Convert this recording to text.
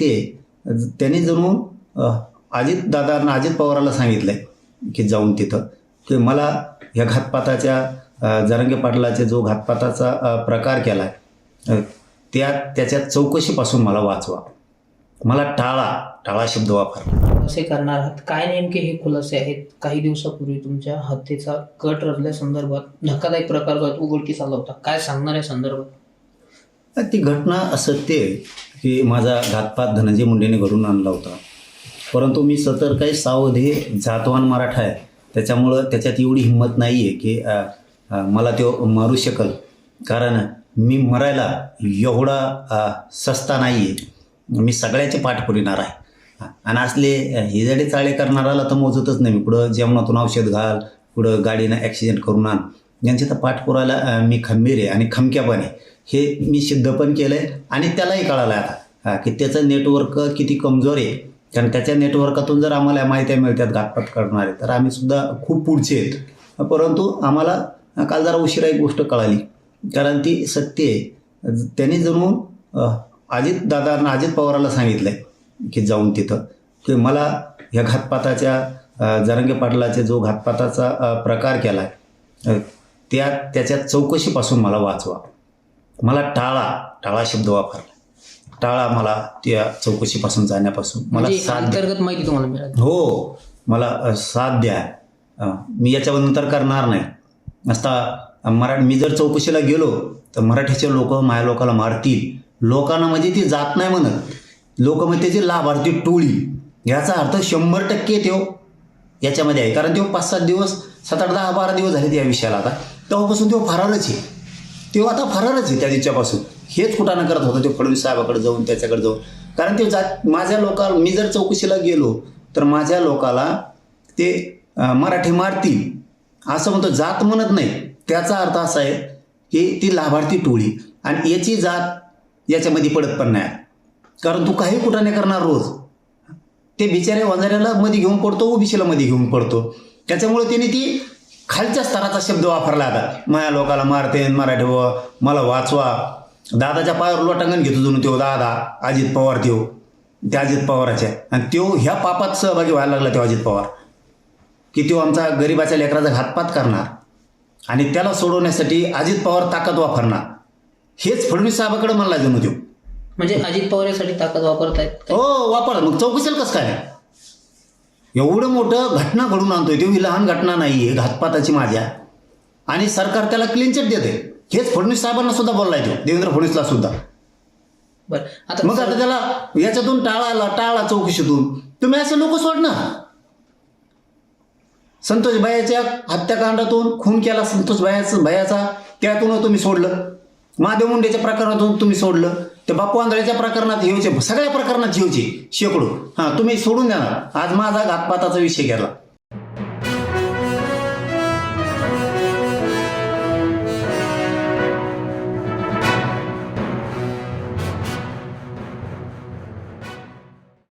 ते आहे जणू अजित दादांना अजित पवाराला सांगितलंय की जाऊन तिथं. की मला ह्या घातपाताच्या जरंगे जरांगे पाटलाचे जो घातपाताचा प्रकार केला आहे त्या त्याच्या चौकशीपासून मला वाचवा. मला टाळा टाळा शब्द वापर. असे करणार आहात? काय नेमके हे खुलासे आहेत? काही दिवसापूर्वी तुमच्या हत्येचा कट रचल्या संदर्भात धक्कादायक प्रकार जो उघडकीस आला होता. काय सांगणार या संदर्भात? ती घटना असत्य आहे की माझा घातपात धनंजय मुंडेने घडून आणला होता. परंतु मी सतर काही सावध हे जातवान मराठा आहे. त्याच्यामुळं त्याच्यात एवढी हिंमत नाही आहे की मला तो मारू शकल. कारण मी मरायला एवढा सस्ता नाही आहे मी सगळ्याचे पाठ पुरिणार आहे. आणि असले हिजडे चाळे करणाराला तर मोजतच नाही. मी पुढं जेवणातून औषध घाल पुढं गाडीनं ॲक्सिडेंट करून आण. यांचे तर पाठ पुरायला मी खंबीर आहे आणि खमक्या पण आहे. हे मी सिद्ध पण केलं आहे आणि त्यालाही कळालं आहे आता. हा, की त्याचं नेटवर्क किती कमजोर आहे. कारण त्याच्या नेटवर्कातून जर आम्हाला माहिती मिळतात घातपात करणारे तर आम्ही सुद्धा खूप पुढचे आहेत. परंतु आम्हाला काल जरा उशिरा एक गोष्ट कळाली. कारण ती सत्य आहे. त्यांनी जणू अजित दादांना अजित पवाराला सांगितलं आहे की जाऊन तिथं. की मला ह्या घातपाताच्या जरंगे जरांगे पाटलाचे जो घातपाताचा प्रकार केला आहे त्या त्याच्या चौकशीपासून मला वाचवा. मला टाळा टाळा शब्द वापरला. टाळा मला त्या चौकशीपासून जाण्यापासून मला म्हणजे साथ अंतर्गत माहिती तुम्हाला मिळाली. हो मला साथ द्या. मी याच्यानंतर करणार नाही. असता मरा मी जर चौकशीला गेलो तर मराठीचे लोक माझ्या लोकाला मारतील. लोकांना म्हणजे ती जात नाही म्हणत. लोक म्हणजे त्याची लाभार्थी टोळी. याचा अर्थ शंभर टक्के तो याच्यामध्ये आहे. कारण तो पाच सात दिवस सात आठ दहा बारा दिवस झाले त्या विषयाला आता. तेव्हापासून तो फरारच आहे. तो आता फरारच आहे त्या दिवसापासून. हेच कुठानं करत होता ते फडणवीस साहेबाकडे जाऊन त्याच्याकडे जाऊन. कारण ते जात माझ्या लोकाला मी जर चौकशीला गेलो तर माझ्या लोकाला ते मराठी मारतील. असं म्हणतो जात म्हणत नाही. त्याचा अर्थ असा आहे की ती लाभार्थी टोळी. आणि याची जात याच्यामध्ये पडत पण नाही. कारण तू काही कुठाने करणार रोज. ते बिचारे वंजाऱ्याला मध्ये घेऊन पडतो ओबीसीला मध्ये घेऊन पडतो. त्याच्यामुळे त्यांनी ती खालच्या स्तराचा शब्द वापरला आता. माझ्या लोकाला मारते मराठी व मला वाचवा. दादाच्या पायावर लोटांगण घेतो जणू त्यो दादा अजित पवार त्यो. त्या अजित पवाराच्या. आणि त्यो ह्या पापात सहभागी व्हायला लागला तो अजित पवार. की तो आमचा गरिबाच्या लेकराचा घातपात करणार. आणि त्याला सोडवण्यासाठी अजित पवार ताकद वापरणार. हेच फडणवीस साहेबाकडे म्हणला जणू त्यो. म्हणजे अजित पवार यासाठी ताकद वापरतायत? हो वापर. मग चौकशीला कसं काय? एवढं मोठं घटना घडून आणतोय. तो ही लहान घटना नाही आहे घातपाताची माझ्या. आणि सरकार त्याला क्लीन चिट देते हेच फडणवीस साहेबांना सुद्धा बोललाय तो देवेंद्र फडणवीसला सुद्धा. बरं आता मग आता त्याला याच्यातून टाळाला टाळा चौकशीतून. तुम्ही असं लोक सोडणार संतोष भयाच्या हत्याकांडातून खून केला संतोष भयाचा भयाचा. त्यातून तुम्ही सोडलं. महादेव मुंडेच्या प्रकरणातून तुम्ही सोडलं. ते बापू आंधळेच्या प्रकरणात येऊचे सगळ्या प्रकरणात येऊचे शेकडो. हां तुम्ही सोडून द्या आज माझा घातपाताचा विषय केला